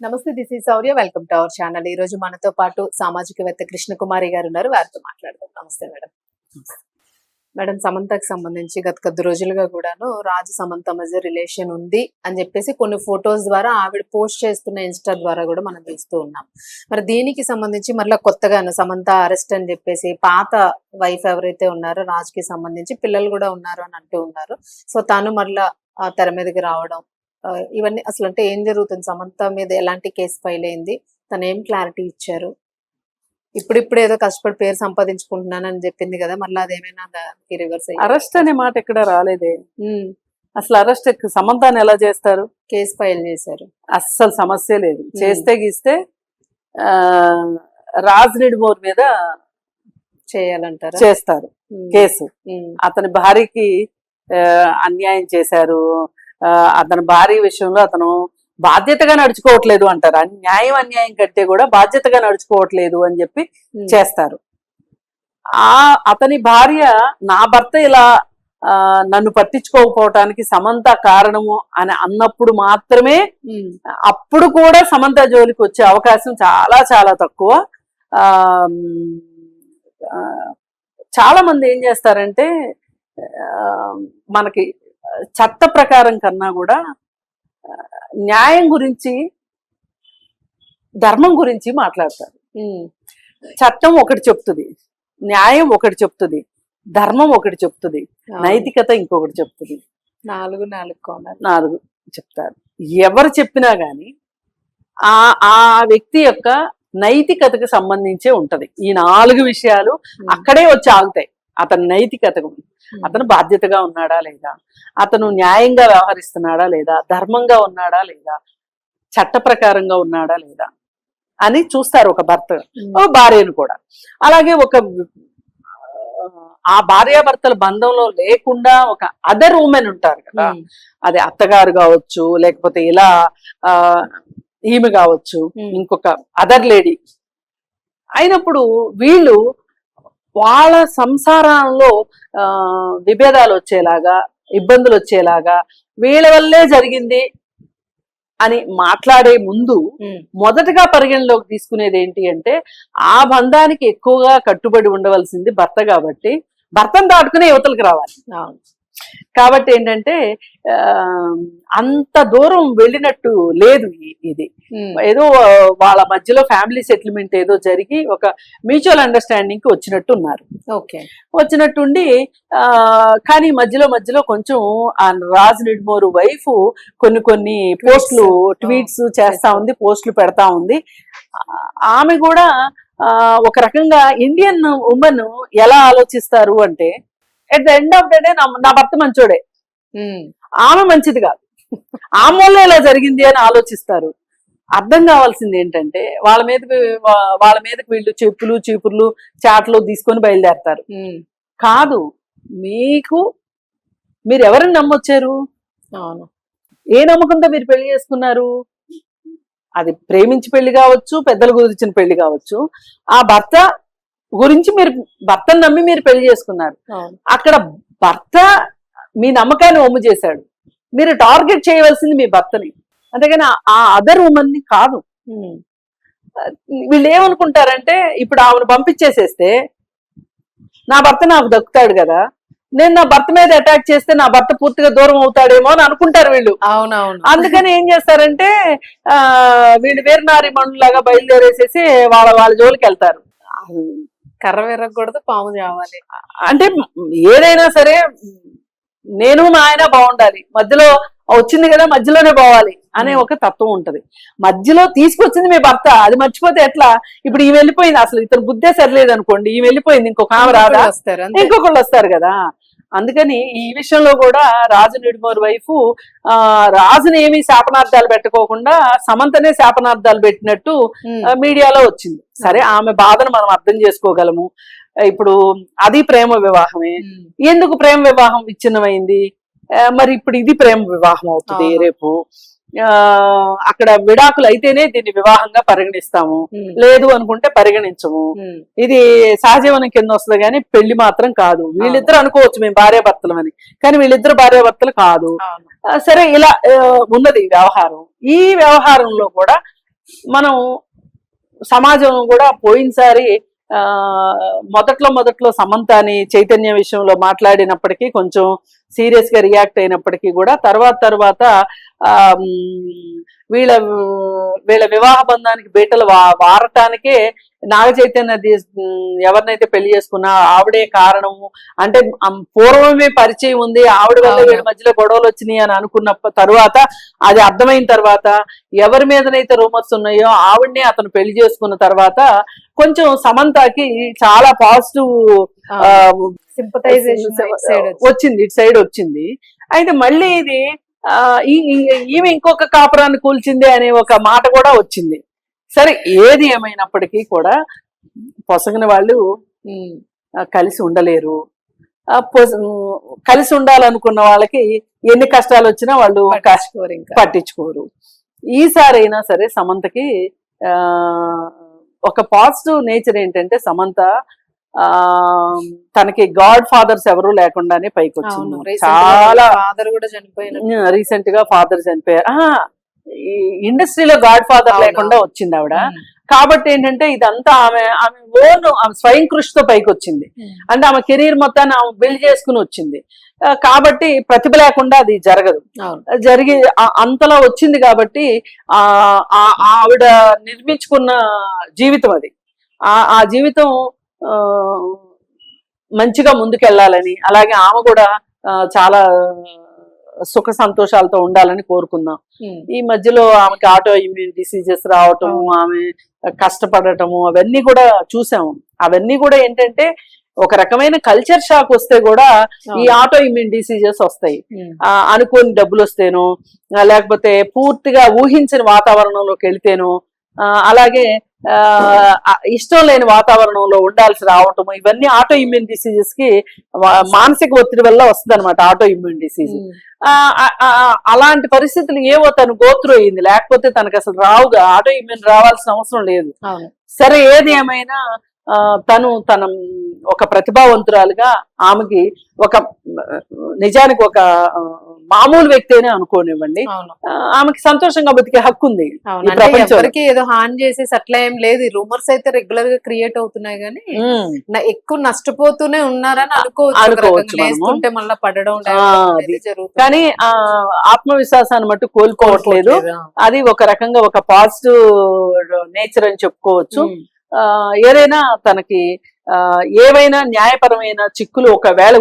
నమస్తే దిస్ ఈ Sourya. Welcome to our channel. ఈ రోజు మనతో పాటు సామాజికవేత్త కృష్ణకుమారి గారు ఉన్నారు. వారితో మాట్లాడదాం. నమస్తే మేడం. మేడం సమంతకు సంబంధించి గత కొద్ది రోజులుగా కూడాను రాజు సమంత మధ్య రిలేషన్ ఉంది అని చెప్పేసి కొన్ని ఫొటోస్ ద్వారా ఆవిడ పోస్ట్ చేస్తున్న ఇన్స్టా ద్వారా కూడా మనం చూస్తూ ఉన్నాం. మరి దీనికి సంబంధించి మరలా కొత్తగాను సమంత అరెస్ట్ అని చెప్పేసి పాత వైఫ్ ఎవరైతే ఉన్నారో రాజుకి సంబంధించి పిల్లలు కూడా ఉన్నారు అని అంటూ ఉన్నారు. సో తాను మరలా తెర మీదకి రావడం ఇవన్నీ అసలు అంటే ఏం జరుగుతుంది? సమంత మీద ఎలాంటి కేసు ఫైల్ అయింది? తను ఏం క్లారిటీ ఇచ్చారు? ఇప్పుడిప్పుడు ఏదో కష్టపడి పేరు సంపాదించుకుంటున్నానని చెప్పింది కదా మళ్ళీ అదేమైనా దానికి రివర్స్ అరెస్ట్ అనే మాట ఇక్కడ రాలేదే. అసలు అరెస్ట్ సమంతాన్ని ఎలా చేస్తారు? కేసు ఫైల్ చేశారు. అస్సలు సమస్య లేదు. చేస్తే గీస్తే ఆ రాజ్ నిడిమోర్ మీద చేయాలంటారా? చేస్తారు కేసు. అతని భార్యకి అన్యాయం చేశారు. అతని భార్య విషయంలో అతను బాధ్యతగా నడుచుకోవట్లేదు అంటారు. న్యాయం అన్యాయం కంటే కూడా బాధ్యతగా నడుచుకోవట్లేదు అని చెప్పి చేస్తారు. ఆ అతని భార్య నా భర్త ఇలా నన్ను పట్టించుకోకపోవటానికి సమంత కారణము అని అన్నప్పుడు మాత్రమే అప్పుడు కూడా సమంత జోలికి వచ్చే అవకాశం చాలా చాలా తక్కువ. చాలా మంది ఏం చేస్తారంటే మనకి చట్ట ప్రకారం కన్నా కూడా న్యాయం గురించి ధర్మం గురించి మాట్లాడతారు. చట్టం ఒకటి చెప్తుంది న్యాయం ఒకటి చెప్తుంది ధర్మం ఒకటి చెప్తుంది. నైతికత ఇంకొకటి చెప్తుంది. నాలుగు నాలుగు కోణాలు నాలుగు చెప్తారు. ఎవరు చెప్పినా గాని ఆ ఆ వ్యక్తి యొక్క నైతికతకు సంబంధించే ఉంటది. ఈ నాలుగు విషయాలు అక్కడే వచ్చి ఆగుతాయి. అతని నైతికతకు. అతను బాధ్యతగా ఉన్నాడా లేదా? అతను న్యాయంగా వ్యవహరిస్తున్నాడా లేదా? ధర్మంగా ఉన్నాడా లేదా? చట్ట ప్రకారంగా ఉన్నాడా లేదా? అని చూస్తారు ఒక భర్త భార్యను కూడా. అలాగే ఒక ఆ భార్యాభర్తల బంధంలో లేకుండా ఒక అదర్ ఉమెన్ ఉంటారు కదా. అది అత్తగారు కావచ్చు లేకపోతే ఇలా ఆ ఈమె కావచ్చు ఇంకొక అదర్ లేడీ అయినప్పుడు వీళ్ళు వాళ్ళ సంసారంలో ఆ విభేదాలు వచ్చేలాగా ఇబ్బందులు వచ్చేలాగా వీళ్ళ వల్లే జరిగింది అని మాట్లాడే ముందు మొదటగా పరిగణలోకి తీసుకునేది ఏంటి అంటే ఆ బంధానికి ఎక్కువగా కట్టుబడి ఉండవలసింది భర్త కాబట్టి భర్తను దాటుకునే యువతలకు రావాలి. కాబట్టి ఏంటంటే అంత దూరం వెళ్ళినట్టు లేదు ఇది. ఏదో వాళ్ళ మధ్యలో ఫ్యామిలీ సెటిల్మెంట్ ఏదో జరిగి ఒక మ్యూచువల్ అండర్స్టాండింగ్కి వచ్చినట్టు ఉన్నారు ఓకే. వచ్చినట్టుండి కానీ మధ్యలో మధ్యలో కొంచెం ఆ రాజ్ నిడ్మోరు వైఫ్ కొన్ని కొన్ని పోస్టులు ట్వీట్స్ చేస్తా ఉంది పోస్టులు పెడతా ఉంది. ఆమె కూడా ఒక రకంగా ఇండియన్ ఉమెన్ ఎలా ఆలోచిస్తారు అంటే at the end of the day నా భర్త మంచోడే. ఉమ్, ఆమె మంచిది కాదు. ఆమె వల్ల ఇలా జరిగింది అని ఆలోచిస్తారు. అర్థం కావాల్సింది ఏంటంటే వాళ్ళ మీదకి వా- వాళ్ళ మీదకి వీళ్ళు చెప్పులు చీపుర్లు చాట్లు తీసుకొని బయలుదేరతారు. ఉమ్, కాదు మీకు మీరు ఎవరిని నమ్మొచ్చారు? అవును. ఏ నమ్మకంతో మీరు పెళ్ళి చేసుకున్నారు? అది ప్రేమించి పెళ్ళి కావచ్చు పెద్దల గురించిన పెళ్ళి కావచ్చు. ఆ భర్త గురించి మీరు భర్తను నమ్మి మీరు పెళ్ళి చేసుకున్నారు. అక్కడ భర్త మీ నమ్మకాన్ని ఒమ్ము చేశాడు. మీరు టార్గెట్ చేయవలసింది మీ భర్తని. అంతేగాని ఆ- అదర్ ఉమెన్ని కాదు వీళ్ళు ఏమనుకుంటారంటే ఇప్పుడు ఆమెను పంపించేసేస్తే నా భర్త నాకు దక్కుతాడు కదా. నేను నా భర్త మీద అటాక్ చేస్తే నా భర్త పూర్తిగా దూరం అవుతాడేమో అని అనుకుంటారు వీళ్ళు. అవునవును. అందుకని ఏం చేస్తారంటే ఆ వీళ్ళు వీరనారి లాగా బయలుదేరేసేసి వాళ్ళ వాళ్ళ జోలికి వెళ్తారు కర్ర విరగకూడదు పాము చావాలి. అంటే ఏదైనా సరే నేను మా ఆయన బాగుండాలి. మధ్యలో వచ్చింది కదా మధ్యలోనే పోవాలి అనే ఒక తత్వం ఉంటది. మధ్యలో తీసుకొచ్చింది మీ భర్త అది మర్చిపోతే ఎట్లా? ఇప్పుడు ఈ వెళ్ళిపోయింది అసలు ఇతను బుద్ధే సరిలేదు అనుకోండి ఈ వెళ్ళిపోయింది ఇంకొక ఆమె రాదా? ఇంకొకళ్ళు వస్తారు కదా. అందుకని ఈ విషయంలో కూడా రాజు నిడుమోరు వైపు ఆ రాజుని ఏమీ శాపనార్థాలు పెట్టుకోకుండా సమంతనే శాపనార్థాలు పెట్టినట్టు మీడియాలో వచ్చింది. సరే ఆమె బాధను మనం అర్థం చేసుకోగలము. ఇప్పుడు అది ప్రేమ వివాహమే. ఎందుకు ప్రేమ వివాహం విచ్ఛిన్నమైంది? మరి ఇప్పుడు ఇది ప్రేమ వివాహం అవుతుంది. రేపు. అక్కడ విడాకులు అయితేనే దీన్ని వివాహంగా పరిగణిస్తాము. లేదు అనుకుంటే పరిగణించము. ఇది సహజీవనం కింద వస్తుంది కానీ పెళ్ళి మాత్రం కాదు. వీళ్ళిద్దరు అనుకోవచ్చు మేము భార్యాభర్తలమని కానీ వీళ్ళిద్దరు భార్యాభర్తలు కాదు. సరే ఇలా ఉన్నది వ్యవహారం. ఈ వ్యవహారంలో కూడా మనం సమాజం కూడా పోయినసారి ఆ మొదట్లో మొదట్లో సమంతాని చైతన్య విషయంలో మాట్లాడినప్పటికీ కొంచెం సీరియస్గా రియాక్ట్ అయినప్పటికీ కూడా తర్వాత తర్వాత వీళ్ళ వీళ్ళ వివాహ బంధానికి బీటలు వారటానికే నాగ చైతన్య ఎవరినైతే పెళ్ళి చేసుకున్నా ఆవిడే కారణము అంటే పూర్వమే పరిచయం ఉంది. ఆవిడ వల్ల. వీళ్ళ మధ్యలో గొడవలు వచ్చినాయి అని అనుకున్న తరువాత అది అర్థమైన తర్వాత ఎవరి మీదనైతే రూమర్స్ ఉన్నాయో ఆవిడనే అతను పెళ్ళి చేసుకున్న తర్వాత కొంచెం సమంతకి చాలా పాజిటివ్ సింపథైజేషన్ వచ్చింది. ఇటు సైడ్ వచ్చింది. అయితే మళ్ళీ ఇది ఈమె ఇంకొక కాపురాన్ని కూల్చింది అనే ఒక మాట కూడా వచ్చింది. సరే ఏది ఏమైనప్పటికీ కూడా పొసగిన వాళ్ళు కలిసి ఉండలేరు. కలిసి ఉండాలనుకున్న వాళ్ళకి ఎన్ని కష్టాలు వచ్చినా వాళ్ళు పట్టించుకోరు ఈసారి అయినా సరే సమంతకి ఆ ఒక పాజిటివ్ నేచర్ ఏంటంటే సమంత తనకి గాడ్ ఫాదర్స్ ఎవరు లేకుండానే పైకి వచ్చింది చాలా ఫాదర్ కూడా రీసెంట్గా ఫాదర్ చనిపోయారు. ఇండస్ట్రీలో గాడ్ ఫాదర్ లేకుండా. వచ్చింది ఆవిడ. కాబట్టి ఏంటంటే ఇదంతా ఆమె ఆమె ఓన్ ఆమె స్వయం కృషితో పైకి వచ్చింది అంటే ఆమె కెరీర్ మొత్తాన్ని ఆమె బిల్డ్ చేసుకుని వచ్చింది. కాబట్టి ప్రతిభ లేకుండా అది జరగదు. జరిగి అంతలా వచ్చింది కాబట్టి ఆవిడ నిర్మించుకున్న జీవితం అది. ఆ ఆ జీవితం మంచిగా ముందుకెళ్ళాలని అలాగే ఆమె కూడా చాలా సుఖ సంతోషాలతో ఉండాలని కోరుకుందాం. ఈ మధ్యలో ఆమెకి ఆటో ఇమ్యూన్ డిసీజెస్ రావటము ఆమె కష్టపడటము అవన్నీ కూడా చూసాము అవన్నీ కూడా ఏంటంటే ఒక రకమైన కల్చర్ షాక్ వస్తే కూడా ఈ. ఆటో ఇమ్యూన్ డిసీజెస్ వస్తాయి. అనుకోని డబ్బులు వస్తేను లేకపోతే పూర్తిగా ఊహించిన వాతావరణంలోకి వెళ్తేను అలాగే ఇష్టం లేని వాతావరణంలో ఉండాల్సి రావటము ఇవన్నీ ఆటో ఇమ్యూన్ డిసీజెస్కి మానసిక ఒత్తిడి వల్ల వస్తుంది అనమాట ఆటో ఇమ్యూన్ డిసీజ్. అలాంటి పరిస్థితులు ఏవో తను గోత్రు అయింది. లేకపోతే తనకు అసలు రావుగా ఆటో ఇమ్యూన్ రావాల్సిన అవసరం లేదు. సరే ఏది ఏమైనా తను తన ఒక ప్రతిభావంతురాలుగా ఆమెకి ఒక నిజానికి ఒక మామూలు వ్యక్తి అనే అనుకోనివ్వండి. ఆమెకి సంతోషంగా బతికే హక్కు ఉంది. ఎవరికి ఏదో హాని చేసేసి అట్లా ఏం లేదు. రూమర్స్ అయితే రెగ్యులర్గా క్రియేట్ అవుతున్నాయి కానీ ఎక్కువ నష్టపోతూనే ఉన్నారని అనుకోవచ్చు మళ్ళీ పడడం. కానీ ఆ ఆత్మవిశ్వాసాన్ని మట్టు కోల్పోవట్లేదు. అది ఒక రకంగా ఒక పాజిటివ్ నేచర్ అని చెప్పుకోవచ్చు. ఏదైనా తనకి ఏవైనా న్యాయపరమైన చిక్కులు ఒకవేళ